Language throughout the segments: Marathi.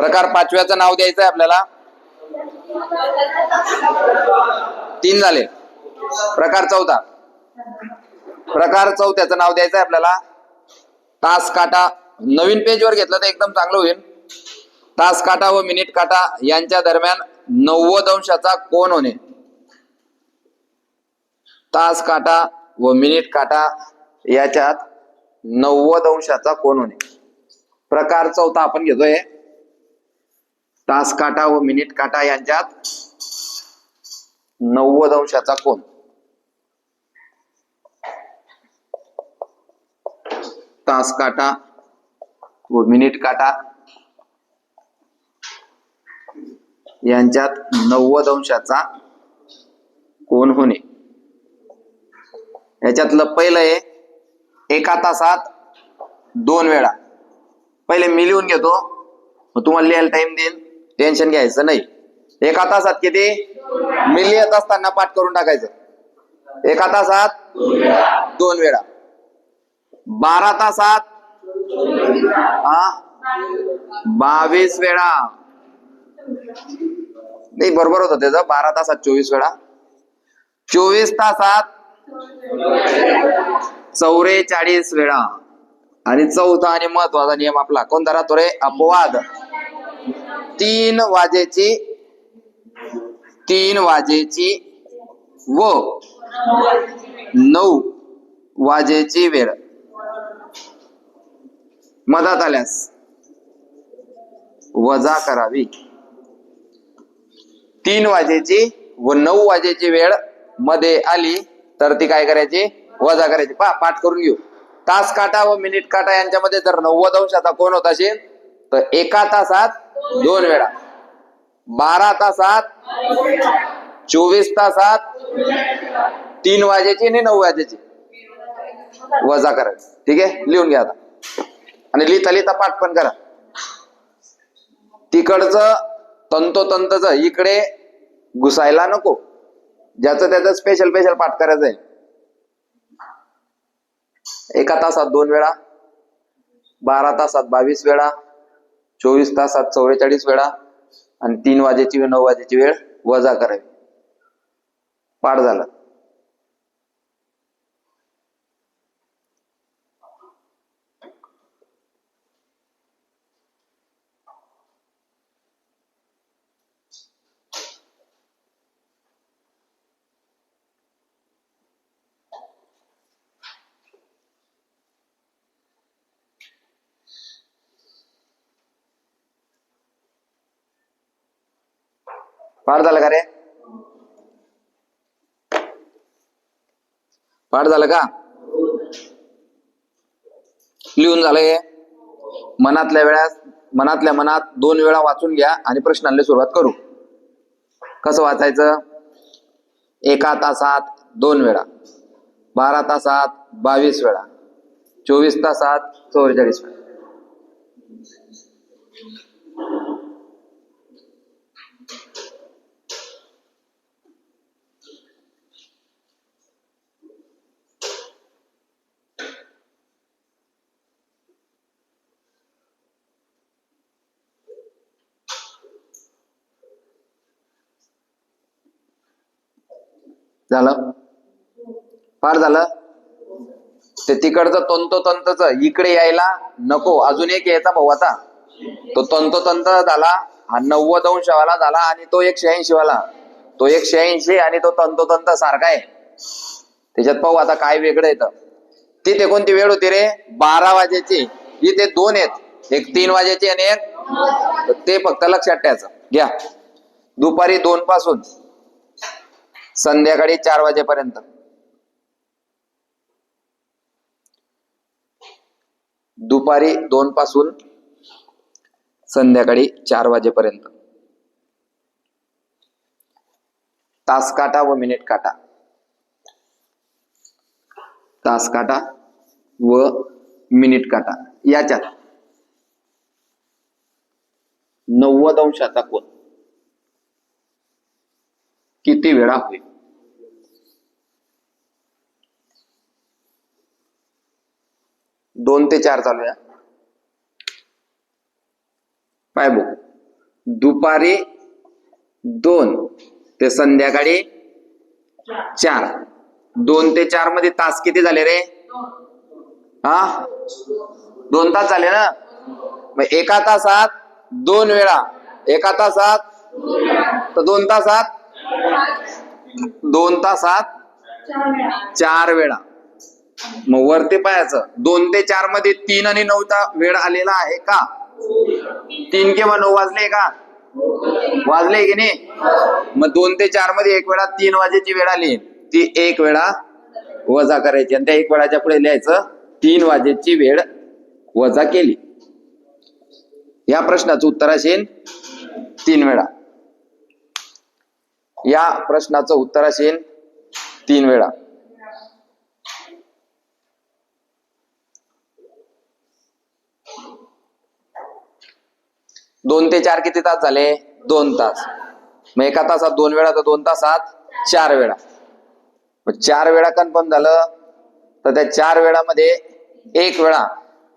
प्रकार पाचव्याचं नाव द्यायचं आहे आपल्याला. तीन झाले. प्रकार चौथा. प्रकार चौथ्याचं नाव द्यायचं आहे आपल्याला. तास काटा. नवीन पेजवर घेतलं तर एकदम चांगलं होईल. तास काटा व मिनिट काटा यांच्या दरम्यान नव्वद अंशाचा कोण होणे. तास काटा व मिनिट काटा याच्यात नव्वद अंशाचा कोण होणे. प्रकार चौथा आपण घेतोय. तास काटा व मिनिट काटा यांच्यात नव्वद अंशाचा कोण तास काटा व मिनिट काटा यांच्यात नव्वद अंशाचा कोण होणे. याच्यातलं पहिलं आहे एका तासात दोन वेळा. पहिले मी लिहून घेतो मग तुम्हाला लिहायला टाइम देईन. टेन्शन घ्यायचं नाही. एका तासात किती? मी येत असताना पाठ करून टाकायचं. एका तासात? दोन वेळा. बारा तासात? हा? बावीस वेळा. नाही बरोबर होतं त्याचं. बारा तासात चोवीस वेळा. चोवीस तासात चौवेचाळीस वेळा. आणि चौथा आणि महत्त्वाचा नियम आपला. कोणता राहतो रे? अपवाद. तीन वाजेची तीन वाजेची व नऊ वाजेची वेळ. मदत आल्यास वजा करावी. तीन वाजेची व नऊ वाजेची वेळमध्ये आली तर ती काय करायची? वजा करायची. पा पाठ करून घेऊ. तास काटा व मिनिट काटा यांच्यामध्ये जर नव्वद अंशाचा कोण होत असेल? तर एका तासात दोन वेळा. बारा तासात चोवीस तासात तीन वाजेची आणि नऊ वाजेची. वजा करायची. ठीक आहे? लिहून घ्या आता. आणि लिहिता लिहिता पाठ पण करा. तिकडचं तंतोतंतच इकडे घुसायला नको. ज्याचं त्याचं स्पेशल स्पेशल पाठ करायचं आहे. एका तासात दोन वेळा बारा तासात बावीस वेळा चोवीस तासात चौवेचाळीस वेळा आणि तीन वाजेची नऊ वाजेची वेळ वजा करावी. पाठ झालं. पाठ झालं का रे? पाठ झालं का? लिहून झालंय मनातल्या वेळात मनातल्या मनात दोन वेळा वाचून घ्या आणि प्रश्नांना सुरुवात करू. कसं वाचायचं? एका तासात दोन वेळा. बारा तासात बावीस वेळा. चोवीस तासात चौवेचाळीस वेळा. झालं? फार झालं? ते तिकडचं तंतोतंतच इकडे यायला नको. अजून एक यायचा भाऊ आता. तो तंतोतंत झाला हा नव्वद अंशवाला झाला आणि तो एकशे ऐंशी वाला. तो एकशे ऐंशी आणि तो तंतोतंत सारखा आहे. त्याच्यात पाहू आता काय वेगळं येतं तिथे कोणती वेळ होती रे? बारा वाजेची. इथे दोन आहेत. एक तीन वाजेची आणि एक ते फक्त लक्षात ठेवायचं. घ्या. दुपारी दोन पासून. संध्याकाळी चार वाजेपर्यंत. दुपारी दोन पासून संध्याकाळी चार वाजेपर्यंत. तास काटा व मिनिट काटा. तास काटा व मिनिट काटा. याच्यात नव्वद अंशाचा कोण किती वेळा होईल? दोन ते चार चालूया पाय बघू. दुपारी दोन ते संध्याकाळी चार. दोन ते चारमध्ये तास किती झाले रे? हा? दोन तास झाले ना? मग एका तासात दोन वेळा. एका तासात तर दोन तासात? दोन तासात चार वेळा. मग वरती पाहायचं. दोन ते चारमध्ये तीन आणि नऊचा वेळ आलेला आहे का? तीन किंवा नऊ वाजले का? वाजले की नाही? मग दोन ते चारमध्ये एक वेळा तीन वाजेची वेळ आली. ती एक वेळा वजा करायची. आणि त्या एक वेळाच्या पुढे लिहायचं तीन वाजेची वेळ वजा केली. या प्रश्नाचं उत्तर असेल तीन वेळा. या प्रश्नाचं उत्तर असेल तीन वेळा. दोन ते चार किती तास झाले? दोन तास. मग एका तासात दोन वेळा तर दोन तासात चार वेळा. मग चार वेळा कन्फर्म झालं तर त्या चार वेळामध्ये एक वेळा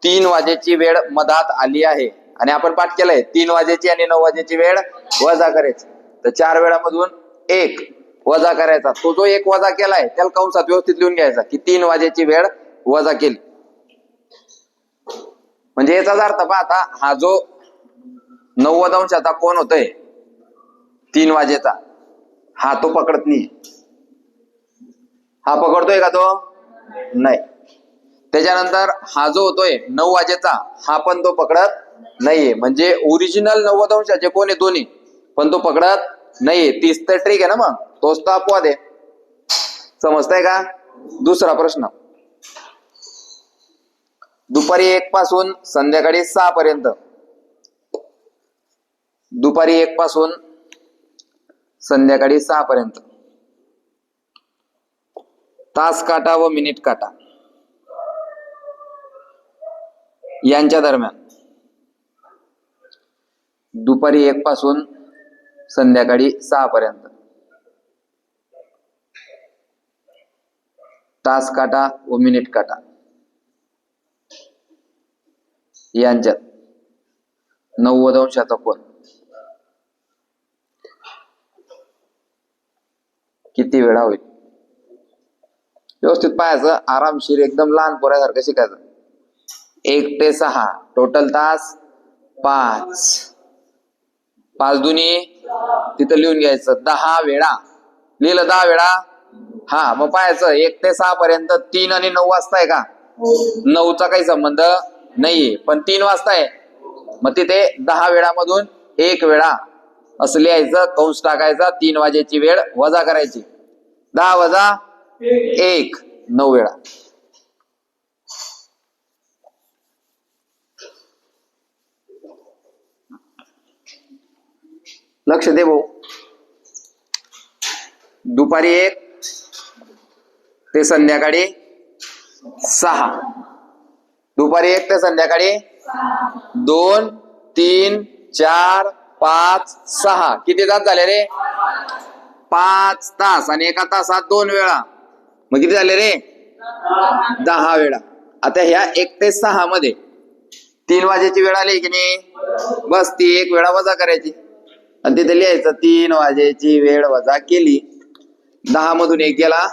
तीन वाजेची वेळ मधात आली आहे. आणि आपण पाठ केलंय तीन वाजेची आणि नऊ वाजेची वेळ वजा करायची. तर चार वेळामधून एक वजा करायचा. तो जो एक वजा केलाय त्याला कंसात व्यवस्थित लिहून घ्यायचा की तीन वाजेची वेळ वजा केली. म्हणजे याचाच अर्थ पहा आता हा जो नव्वद अंशाचा कोण होतोय? तीन वाजेचा. हा तो पकडत नाही हा पकडतोय का तो? नाही. त्याच्यानंतर हा जो होतोय नऊ वाजेचा हा पण तो पकडत नाहीये. म्हणजे ओरिजिनल नव्वद अंशाचे कोण आहे दोन्ही पण तो पकडत नाहीये. तीस तर ट्रिक आहे ना मग? तोच तो अपवाद आहे. समजताय का? दुसरा प्रश्न. दुपारी एक पासून संध्याकाळी सहा पर्यंत. दुपारी एक पासून संध्याकाळी सहा पर्यंत. तास काटा व मिनिट काटा. यांच्या दरम्यान. दुपारी एक पासून संध्याकाळी सहा पर्यंत. तास काटा व मिनिट काटा. यांच्यात नव्वद अंशाचा कोण किती वेळा होईल? व्यवस्थित पाहायचं आरामशीर एकदम लहान पोऱ्यासारखं शिकायचं. एक ते सहा टोटल तास पाच. पाच दुनी तिथं लिहून घ्यायचं दहा वेळा. लिहिलं दहा वेळा? हा मग पाहायचं एक ते सहा पर्यंत तीन आणि नऊ वाजता आहे का? नऊचा काही संबंध नाहीये पण तीन वाजता आहे. मग तिथे दहा वेळामधून एक वेळा. असं लिहायचं कंस टाकायचा तीन वाजेची वेळ वजा करायची. दहा वजा एक. नऊ वेळा. लक्ष दे भाऊ. दुपारी एक ते संध्याकाळी सहा. दुपारी एक ते संध्याकाळी दोन तीन चार पाच सहा. किती तास झाले रे? पाच तास आणि एका तासात दोन वेळा. मग किती झाले रे? दहा वेळा. आता ह्या एक ते सहा मध्ये. तीन वाजेची वेळ आली की नाही? बस ती एक वेळा वजा करायची. आणि तिथे लिहायचं तीन वाजेची वेळ वजा केली. दहा मधून एक गेला.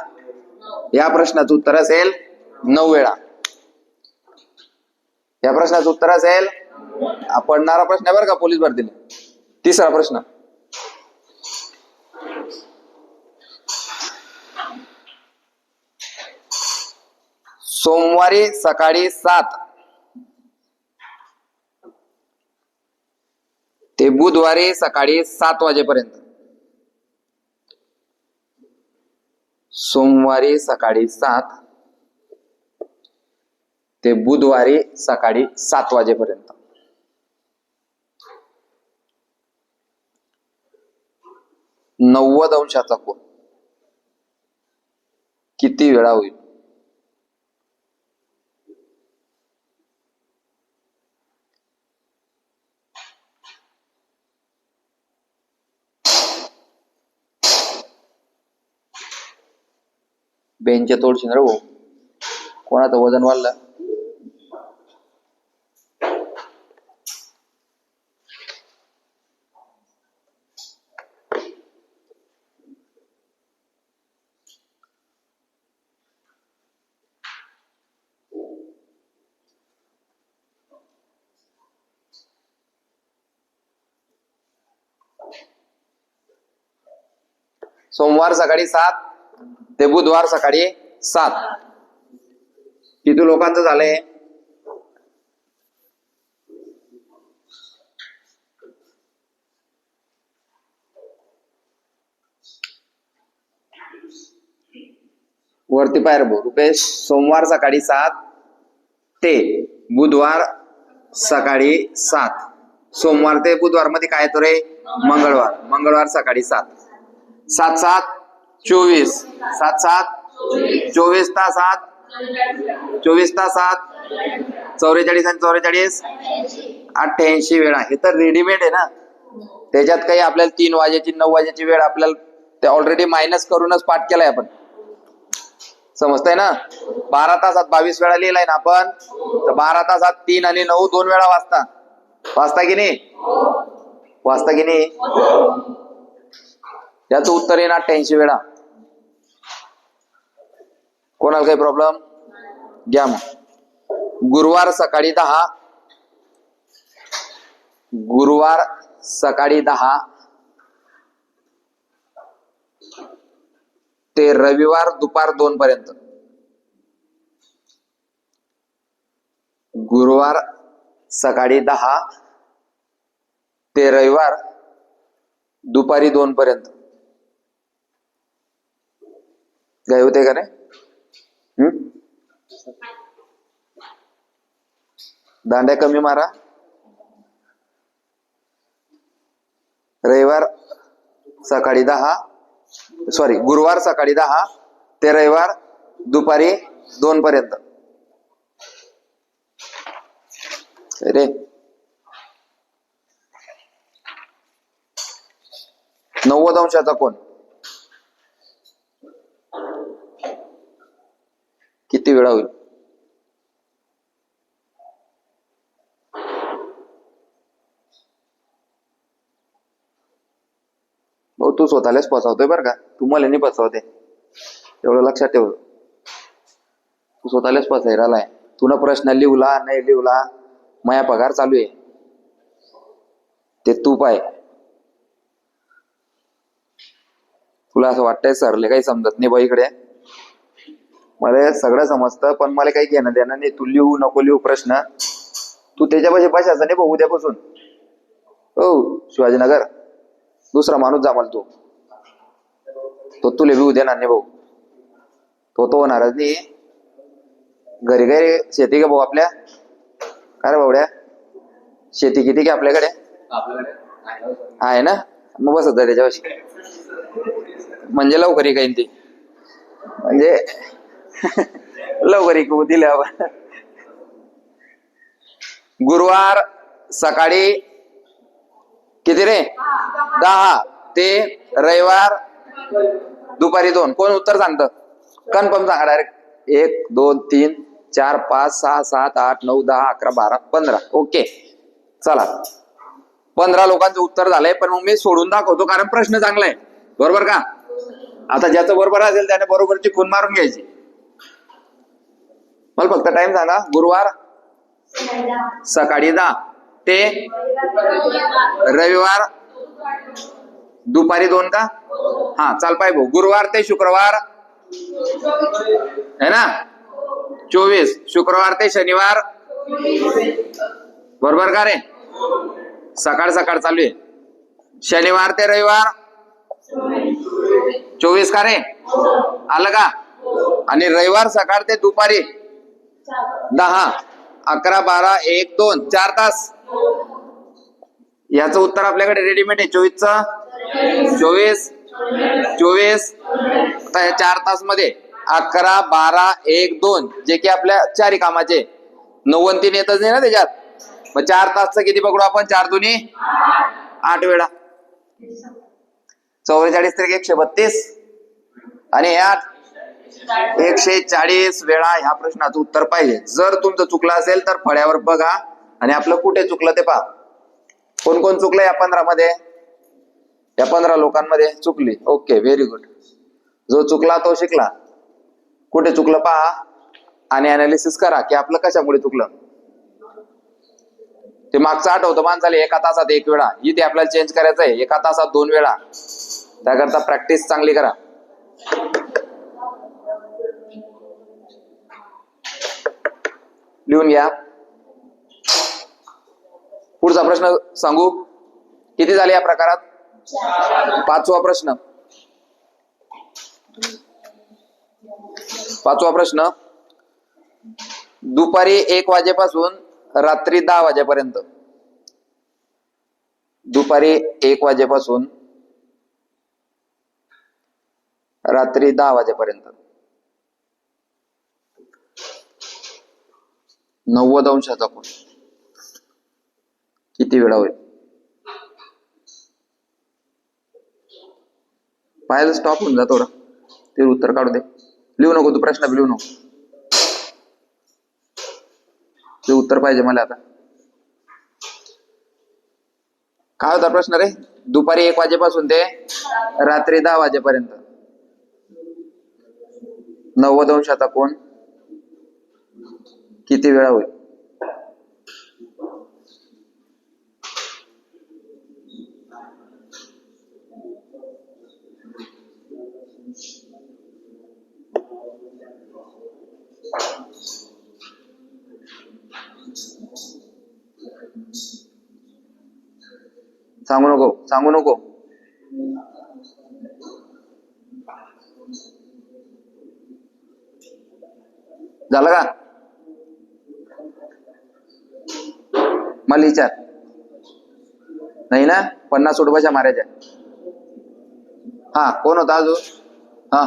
या प्रश्नाचं उत्तर असेल नऊ वेळा. या प्रश्नाचं उत्तर असेल पडणारा प्रश्न आहे बरं का पोलीस भरतील. तिसरा प्रश्न. सोमवारी सकाळी सात. ते बुधवारी सकाळी सात वाजेपर्यंत. सोमवारी सकाळी सात. ते बुधवारी सकाळी सात वाजेपर्यंत. नव्वद अंशाचा कोण किती वेळा होईल? बेंच तोडशील रे भाऊ. कोणाचं वजन वाढलं? सोमवार सकाळी सात ते बुधवार सकाळी सात. किती लोकांचं झालंय? वरती पायर भाऊ रुपेश सोमवार सकाळी सात ते बुधवार सकाळी सात. सोमवार ते बुधवारमध्ये काय येतो रे? मंगळवार. मंगळवार सकाळी सात. सात सात. चोवीस. सात सात. चोवीस तास सात. चोवीस तास सात. चौवेचाळीस आणि चौवेचाळीस अठ्ठ्याऐंशी वेळा. हे तर रेडीमेड आहे ना? त्याच्यात काही आपल्याला तीन वाजेची नऊ वाजेची वेळ आपल्याला ते ऑलरेडी मायनस करूनच पाठ केलाय आपण. समजतंय ना? बारा तासात बावीस वेळा लिहिलाय ना आपण. तर बारा तासात तीन आणि नऊ दोन वेळा वाचता. वाचता की नाही? वाचता की नाही? याचं उत्तर येईल अठ्ठ्याऐंशी वेळा. कोणाला काही प्रॉब्लेम घ्या मग. गुरुवार सकाळी दहा. गुरुवार सकाळी दहा. ते रविवार दुपार दोन पर्यंत. गुरुवार सकाळी दहा. ते रविवार दुपारी दोन पर्यंत. गाय होते का नाही दांड्या कमी मारा. रविवार सकाळी दहा सॉरी गुरुवार सकाळी दहा ते रविवार दुपारी दोन पर्यंत. रे नव्वद अंशाचा कोण? किती वेळा होईल? भाऊ तू स्वतःलाच पचवतोय बरं का. तू मला नाही पचवते एवढं लक्षात ठेव. तू स्वतःलाच फसायला आलाय तू प्रश्न लिहला नाही लिहला माया पगार चालू आहे. ते तू पाय. तुला असं वाटतंय सरले काही समजत नाही बाई इकडे. मला सगळं समजतं पण मला काही घेणं देणं नाही. तू लिहू नको लिहू प्रश्न. तू त्याच्यापाशी बसायचा नाही भाऊ उद्यापासून. हो शिवाजीनगर. दुसरा माणूस जामाल तू. तो तुले बी उद्या नाही भाऊ. तो तो होणारच नाही. घरी घरी शेती का भाऊ आपल्या? काय भावड्या? भाऊड्या शेती किती का आपल्याकडे? आहे ना? मग बसत त्याच्यापाशी. म्हणजे लवकर काही ते. म्हणजे लवकर एक दिले आपण. गुरुवार सकाळी किती रे? दहा. ते रविवार दुपारी दोन. कोण उत्तर सांगत? कन्फर्म सांगा डायरेक्ट एक दोन तीन चार पाच सहा सात आठ नऊ दहा अकरा बारा पंधरा. ओके. चला. पंधरा लोकांचं उत्तर झालंय पण मग मी सोडून दाखवतो कारण प्रश्न चांगला आहे. बरोबर का? आता ज्याचं बरोबर असेल त्याने बरोबरची खून मारून घ्यायची. मला फक्त टाइम सांगा. गुरुवार? सकाळी दहा. ते? रविवार? दुपारी दोन का? हा चाल पाय भाऊ. गुरुवार ते शुक्रवार? है ना? चोवीस. शुक्रवार ते शनिवार? बरोबर का रे? सकाळ सकाळ चालू आहे. शनिवार ते रविवार? चोवीस का रे? आलं का? आणि रविवार सकाळ ते दुपारी? दहा अकरा बारा एक दोन चार तास. याच उत्तर आपल्याकडे रेडीमेड आहे. चोवीसचा. चोवीस. चोवीस. चार तासमध्ये अकरा बारा एक दोन जे की आपल्या चारी कामाचे. नव्वद तीन येतच नाही ना त्याच्यात? मग चार तासचं किती पकडू आपण? चार दोन्ही? आठ वेळा. चौवेचाळीस तरी एकशे बत्तीस. आणि हे आठ. एकशे चाळीस वेळा ह्या प्रश्नाचं उत्तर पाहिजे. जर तुमचं चुकलं असेल तर फळ्यावर बघा आणि आपलं कुठे चुकलं ते पहा. कोण कोण चुकलं या पंधरा मध्ये या पंधरा लोकांमध्ये चुकली. ओके व्हेरी गुड जो चुकला तो शिकला. कुठे चुकलं पहा. आणि अनालिसिस करा की आपलं कशामुळे चुकलं. ते मागचं आठवतं माणसाला एका तासात एक वेळा. इथे आपल्याला चेंज करायचं आहे एका तासात दोन वेळा. त्याकरता प्रॅक्टिस चांगली करा. लिहून घ्या. पुढचा प्रश्न सांगू. किती झाले या प्रकारात? पाचवा प्रश्न. पाचवा प्रश्न. दुपारी एक वाजेपासून रात्री दहा वाजेपर्यंत. दुपारी एक वाजेपासून रात्री दहा वाजेपर्यंत. नव्वद अंशाचा कोण किती वेळा होईल? पाहायला स्टॉप होऊन जा थोडा ते उत्तर काढू दे. लिहू नको तू प्रश्न लिहू नको. ते उत्तर पाहिजे मला आता. काय होता प्रश्न रे? दुपारी एक वाजेपासून ते रात्री दहा वाजेपर्यंत. नव्वद अंशाचा कोण? किती वेळा होईल? सांगू नको सांगू नको. झालं का? मला विचार. नाही ना? पन्नास रुपयाच्या मारायच्या. हा कोण होता अजून? हा.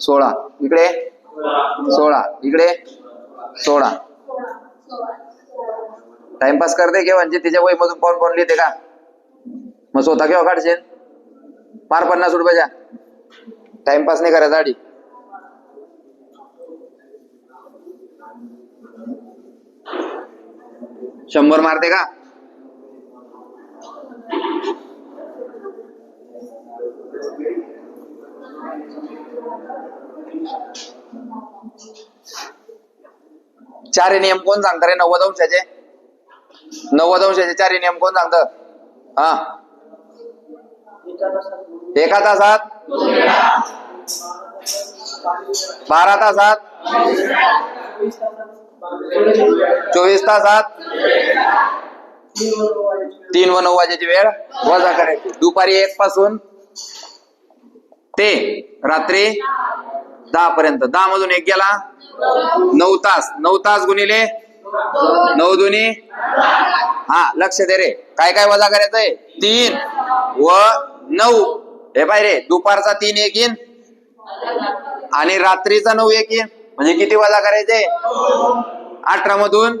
सोळा. इकडे? सोळा. इकडे? सोळा. टाइमपास करते किंवा म्हणजे तिच्या वय मधून कोण कोण लिहिते का? मग स्वतः केव्हा काढशील? मार पन्नास रुपयाच्या टाइमपास नाही करायचा आधी. शंभर मारते का? चार नियम कोण सांगत रे? नव्वद अंशाचे. नव्वद अंशाचे चार नियम कोण सांगत? हा. एका तासात? बारा तासात? चोवीस तासात तीन व नऊ वाजेची वेळ. वजा करायची. दुपारी एक पासून ते रात्री दहा पर्यंत. दहा मधून एक गेला. नऊ तास. नऊ तास गुणिले नऊ दुनी. हा लक्ष दे रे. काय काय वजा करायचंय? तीन व नऊ. हे पाय रे दुपारचा तीन एक येईन आणि रात्रीचा नऊ एक येईन म्हणजे किती वजा करायचे? अठरा मधून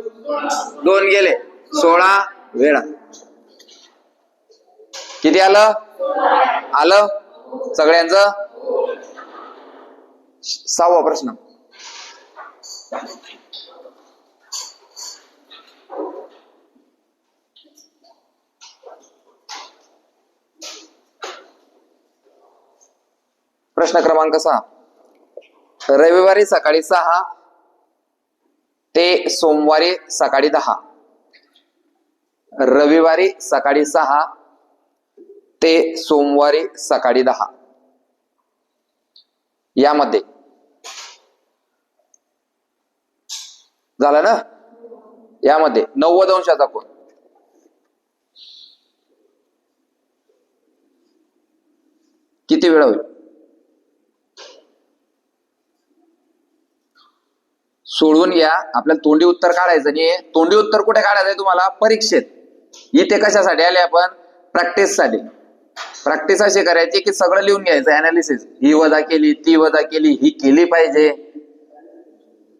दोन गेले. सोळा वेळा. किती आलं? आलं? सगळ्यांच? सहावा प्रश्न. प्रश्न क्रमांक सहा. रविवारी सकाळी सहा ते सोमवारी सकाळी दहा. रविवारी सकाळी सहा ते सोमवारी सकाळी दहा. यामध्ये. झालं ना? यामध्ये. नव्वद अंशाचा कोण किती वेळ होईल? सोडून घ्या आपल्याला तोंडी उत्तर काढायचं आणि तोंडी उत्तर कुठे काढायचंय तुम्हाला? परीक्षेत. इथे कशासाठी आले आपण? प्रॅक्टिससाठी. प्रॅक्टिस अशी करायची की सगळं लिहून घ्यायचं. अनालिसिस ही वजा केली ती वजा केली ही केली पाहिजे.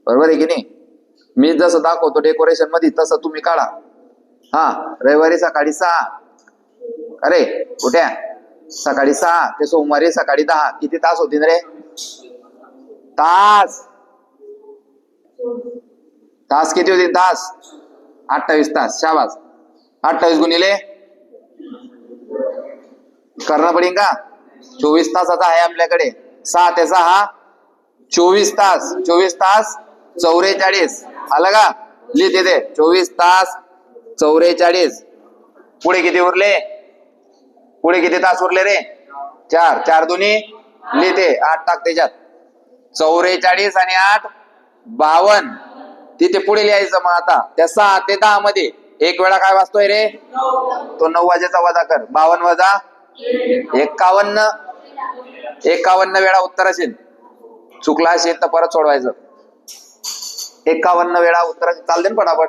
बरोबर आहे की नाही? मी जसं दाखवतो डेकोरेशनमध्ये तसं तुम्ही काढा. हा रविवारी सकाळी सहा. अरे कुठ्या सकाळी सहा ते सोमवारी सकाळी दहा. किती तास होतील रे? तास. तास किती होते? तास. अठ्ठावीस तास. शाबास. अठ्ठावीस गुणिले? करणं पडेल का? चोवीस तासाचा आहे आपल्याकडे. सहा ते सहा. चोवीस तास. चोवीस तास चौवेचाळीस आलं का? लिहित येते चोवीस तास चौवेचाळीस पुढे किती उरले? पुढे किती तास उरले रे? चार. चार दोन्ही. लिहिते. आठ टाक त्याच्यात. चौवेचाळीस आणि आठ. बावन. तिथे पुढे लिहायचं मग आता. त्या सहा ते दहा मध्ये. एक वेळा काय वाचतोय रे? तो नऊ वाजेचा वजा कर. बावन वजा एकावन्न. एकावन्न वेळा उत्तर असेल. चुकला असेल तर परत सोडवायचं. एकावन्न वेळा उत्तर चालते ना पटापट?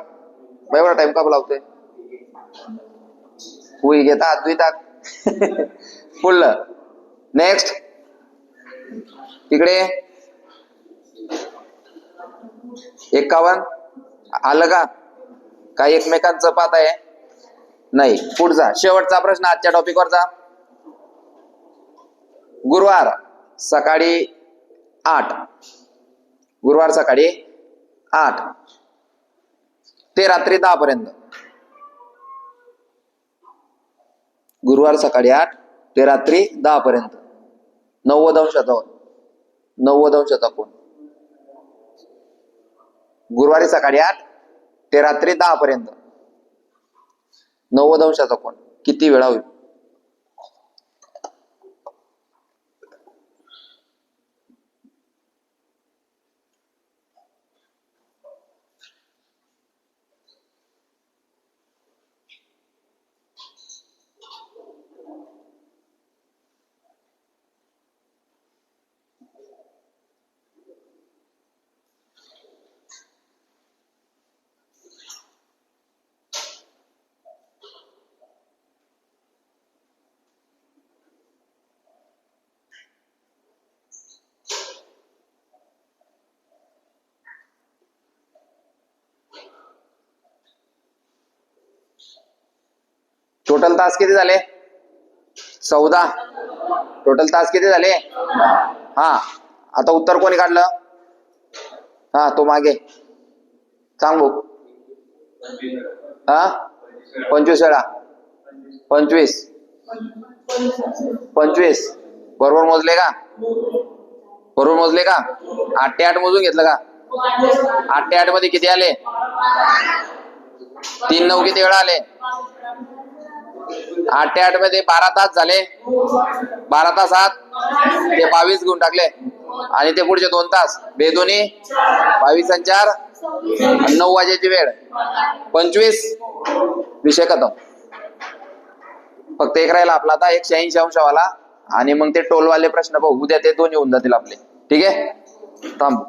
मग एवढा टाइम का लावतोय? हुई घेता द्विताक पुढलं नेक्स्ट तिकडे एकावन्न. आलं का? काय एकमेकांचं पाहत आहे? नाही. पुढचा शेवटचा प्रश्न आजच्या टॉपिकवरचा गुरुवार सकाळी आठ. गुरुवार सकाळी आठ. ते रात्री दहा पर्यंत गुरुवार सकाळी आठ ते रात्री दहा पर्यंत नव्वद अंशाचा नव्वद अंशाचा कोण गुरुवारी सकाळी आठ ते रात्री दहा पर्यंत नव्वद अंशाचा कोण किती वेळा होईल? टोटल तास किती झाले? चौदा. टोटल तास किती झाले? हा. आता उत्तर कोणी काढलं? हा तो मागे. सांगू. हा? पंचवीस वेळा पंचवीस. पंचवीस. बरोबर मोजले का? बरोबर मोजले का? आठ ते आठ मोजून घेतलं का? आठ ते आठमध्ये किती आले? तीन नऊ किती वेळा आले? आठ ते आठमध्ये बारा तास झाले. बारा तासात ते बावीस घेऊन टाकले. आणि ते पुढचे दोन तास. बेदोनी बावीस संचार चार. नऊ वाजेची वेळ. पंचवीस. विषय खतम. फक्त एक राहिला आपला आता एकशे ऐंशी अंशावाला. आणि मग ते टोलवाले प्रश्न बघू उद्या ते दोन येऊन जातील आपले. ठीक आहे? थांब.